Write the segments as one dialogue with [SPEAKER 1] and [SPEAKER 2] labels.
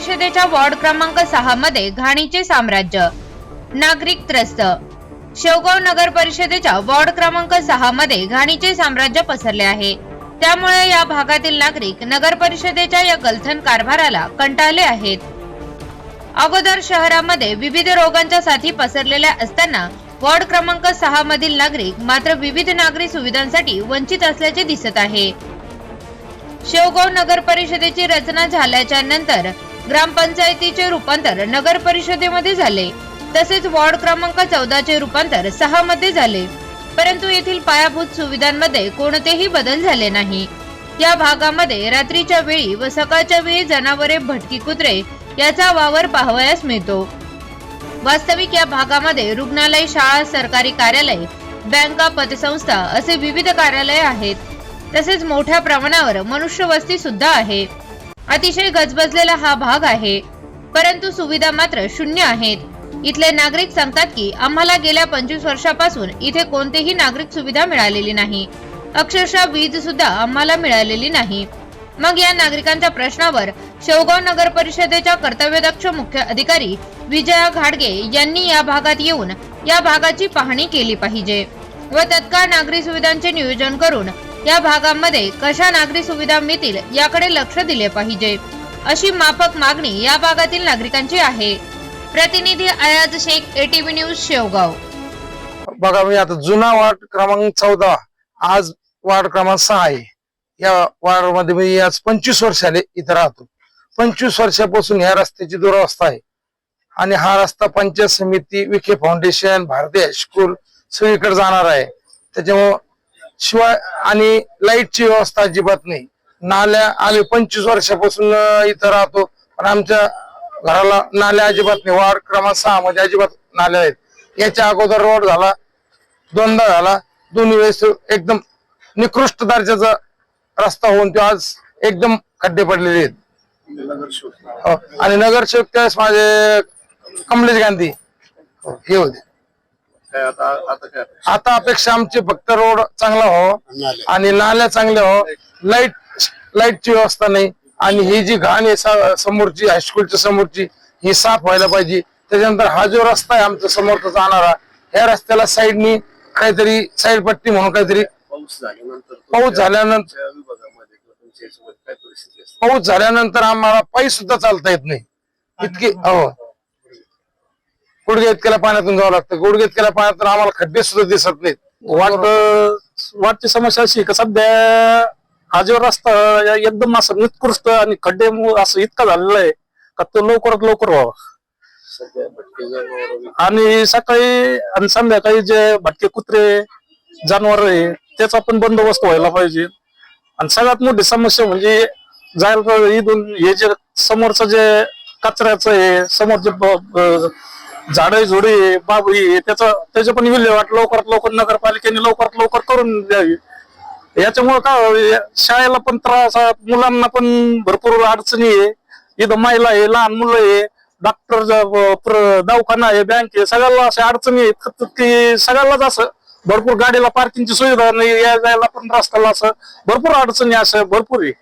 [SPEAKER 1] परिषदेच्या वॉर्ड क्रमांक सहा मध्ये घाणीचे साम्राज्य. नागरिक त्रस्त. शेवगाव नगर परिषदेच्या वॉर्ड क्रमांक सहा मध्ये घाणीचे साम्राज्य पसरले आहे. त्यामुळे या भागातील नागरिक नगर परिषदेच्या या गलथन कारभाराला कंटाळले आहेत. अगोदर शहरामध्ये विविध रोगांच्या साथी पसरलेल्या असताना वॉर्ड क्रमांक सहा मधील नागरिक मात्र विविध नागरी सुविधांसाठी वंचित असल्याचे दिसत आहे. शेवगाव नगर परिषदेची रचना झाल्याच्यानंतर ग्रामपंचायतीचे रूपांतर नगर परिषदेमध्ये झाले. तसेच वॉर्ड क्रमांक चौदाचे रूपांतर सहा मध्ये झाले. परंतु येथील पायाभूत सुविधांमध्ये कोणतेही बदल झाले नाही. या भागामध्ये रात्रीच्या वेळी व सकाळच्या वेळी जनावरे भटकी कुत्रे याचा वावर पाहावयास मिळतो. वास्तविक या भागामध्ये रुग्णालय शाळा सरकारी कार्यालय बँका पतसंस्था असे विविध कार्यालय आहेत. तसेच मोठ्या प्रमाणावर मनुष्यवस्ती सुद्धा आहे. अतिशय गजबजलेला हा भाग आहे. परंतु सुविधा मात्र शून्य आहेत. इथले नागरिक सांगतात की आम्हाला गेल्या पंचवीस वर्षापासून इथे कोणतेही नागरिक सुविधा मिळालेली नाही. अक्षरशः वीज सुद्धा आम्हाला मिळालेली नाही. मग या नागरिकांच्या प्रश्नावर शेवगाव नगर परिषदेच्या कर्तव्यदक्ष मुख्य अधिकारी विजया घाडगे यांनी या भागात येऊन या भागाची पाहणी केली पाहिजे व तत्काळ नागरी सुविधांचे नियोजन करून या भागामध्ये कशा नागरी सुविधा मिळतील याकडे लक्ष दिले पाहिजे अशी माफक मागणी या भागातील नागरिकांची आहे. प्रतिनिधी अयाज शेख एटीव्ही न्यूज शेवगाव.
[SPEAKER 2] बघा मी आता जुना वार्ड क्रमांक चौदा आज वार्ड क्रमांक सहा आहे. या वार्डमध्ये मी आज पंचवीस वर्ष आले इथं राहतो. पंचवीस वर्षापासून ह्या रस्त्याची दुरावस्था आहे. आणि हा रस्ता पंचायत समिती विखे फाउंडेशन भारतीय हायस्कूल सगळीकडे जाणार आहे. त्याच्यामुळं शिवाय आणि लाईटची व्यवस्था अजिबात नाही. नाल्या आम्ही पंचवीस वर्षापासून इथं राहतो. पण आमच्या घराला नाल्या अजिबात नाही. वार्ड क्रमांक सहा मध्ये अजिबात नाल्या आहेत. याच्या अगोदर रोड झाला दोनदा झाला. दोन्ही वेळेस एकदम निकृष्ट दर्जाचा रस्ता होऊन तो आज एकदम खड्डे पडलेले आहेत. हो. आणि नगरसेवक त्यावेळेस माझे कमलेश गांधी. हो, हे होते.
[SPEAKER 3] काय आता आता काय?
[SPEAKER 2] आता अपेक्षा आमची फक्त रोड चांगला हो आणि नाल्या चांगल्या हो. लाइट लाईटची व्यवस्था नाही. आणि ही जी घाण आहे समोरची हायस्कूलच्या समोरची ही साफ व्हायला पाहिजे. त्याच्यानंतर हा जो रस्ता आहे आमच्या समोरचा जाणारा या रस्त्याला साईडनी काहीतरी साईड पट्टी म्हणून काहीतरी
[SPEAKER 3] पाऊस झाल्यानंतर
[SPEAKER 2] पाऊस झाल्यानंतर आम्हाला पायी सुद्धा चालता येत नाही. इतकी हो. गुडघे इतक्याला पाण्यातून जावं लागतं. गुडघे इतक्याला पाण्यातून आम्हाला खड्डे सुद्धा दिसत नाहीत.
[SPEAKER 4] वाट वाटची समस्या अशी का सध्या हा जो रस्ता एकदम असं निकृष्ट आणि खड्डे असं इतका झालेला आहे का तो लवकरात लवकर व्हावा. आणि सकाळी आणि संध्याकाळी जे भटके कुत्रे जनावर आहे त्याचा पण बंदोबस्त व्हायला पाहिजे. आणि सगळ्यात मोठी समस्या म्हणजे जायला इथून हे जे समोरचं जे कचऱ्याचं आहे समोरचे झाडे झुडे बाबळी आहे त्याचा त्याची पण विल्हेवाट लवकरात लवकर नगरपालिकेने लवकरात लवकर करून द्यावी. याच्यामुळे काय शाळेला पण त्रास मुलांना पण भरपूर अडचणी आहे. इथं महिला आहे लहान मुलं आहे डॉक्टर दवाखाना आहे बँक आहे सगळ्याला अशा अडचणी आहेत. की सगळ्यालाच असं भरपूर गाडीला पार्किंगची सुविधा नाही या जायला पण रस्त्याला असं भरपूर अडचणी असं भरपूर आहे.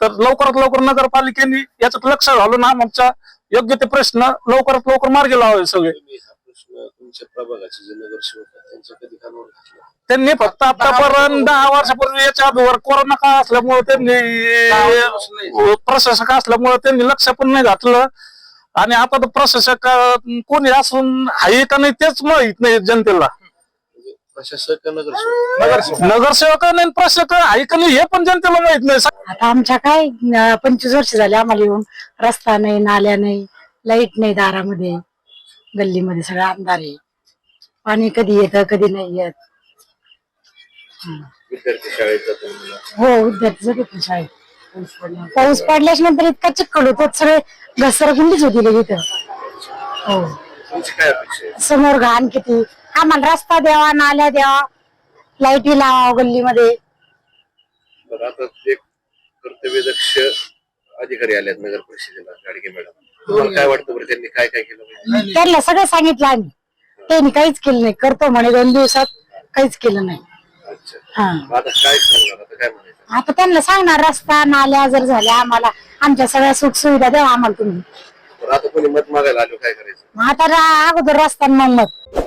[SPEAKER 4] तर लवकरात लवकर नगरपालिकेने याच्यात लक्ष घालून आमच्या योग्य ते प्रश्न लवकरात लवकर मार्गी लावावे सगळे.
[SPEAKER 3] तुम्ही प्रश्न तुमच्या प्रभागाचे जे नगरसेवक आहेत त्यांच्या कधी कानावर घातला?
[SPEAKER 4] त्यांनी फक्त आतापर्यंत दहा वर्षापूर्वी याच्या अगोदर कोरोना काळ असल्यामुळे त्यांनी प्रशासक असल्यामुळे त्यांनी लक्ष पण नाही घातलं. आणि आता तर प्रशासक कोणी असून आहे का नाही तेच माहीत नाही जनतेला.
[SPEAKER 3] प्रशासक नगरसेवक.
[SPEAKER 4] नगरसेवक आणि प्रशासक आहे का नाही हे पण जनतेला माहीत नाही.
[SPEAKER 5] आता आमच्या काय अं, पंचवीस वर्ष झाले आम्हाला येऊन. रस्ता नाही नाल्या नाही लाइट नाही दारामध्ये. गल्लीमध्ये सगळं अंधार आहे. पाणी कधी येतं कधी नाही येत.
[SPEAKER 3] विद्यार्थी शाळेत जातो मुलं.
[SPEAKER 5] हो विद्यार्थी ना शाळेत पाऊस पडल्याच्या नंतर इतका चिखल होतो सगळे घसरगुंडीच होती लगे इथं हो.
[SPEAKER 3] तुमची काय अपेक्षा आहे?
[SPEAKER 5] समोर घाण किती आम्हाला रस्ता द्यावा नाल्या द्यावा लाईटी लावा गल्लीमध्ये.
[SPEAKER 3] बरं आता एक कर्तव्यदक्ष अधिकारी आलेत नगर परिषदेला गाडगे मॅडम तुम्हाला काय वाटतं बरं त्यांनी काय काय केलं पाहिजे?
[SPEAKER 5] त्यांना सगळं सांगितलं आम्ही. त्यांनी काहीच केलं नाही. करतो म्हणे दोन दिवसात काहीच केलं नाही.
[SPEAKER 3] अच्छा.
[SPEAKER 5] हा.
[SPEAKER 3] मग आता काय सांगणार? आता काय म्हणायचं?
[SPEAKER 5] आता त्यांना सांगणार रस्ता नाल्या जर झाल्या आम्हाला आमच्या सगळ्या सुख सुविधा द्या आम्हाला तुम्ही.
[SPEAKER 3] बरं आता कोणी मत मागायला आलो काय करायचं?
[SPEAKER 5] मग आता रा- अगोदर रस्ता आणि मग मत.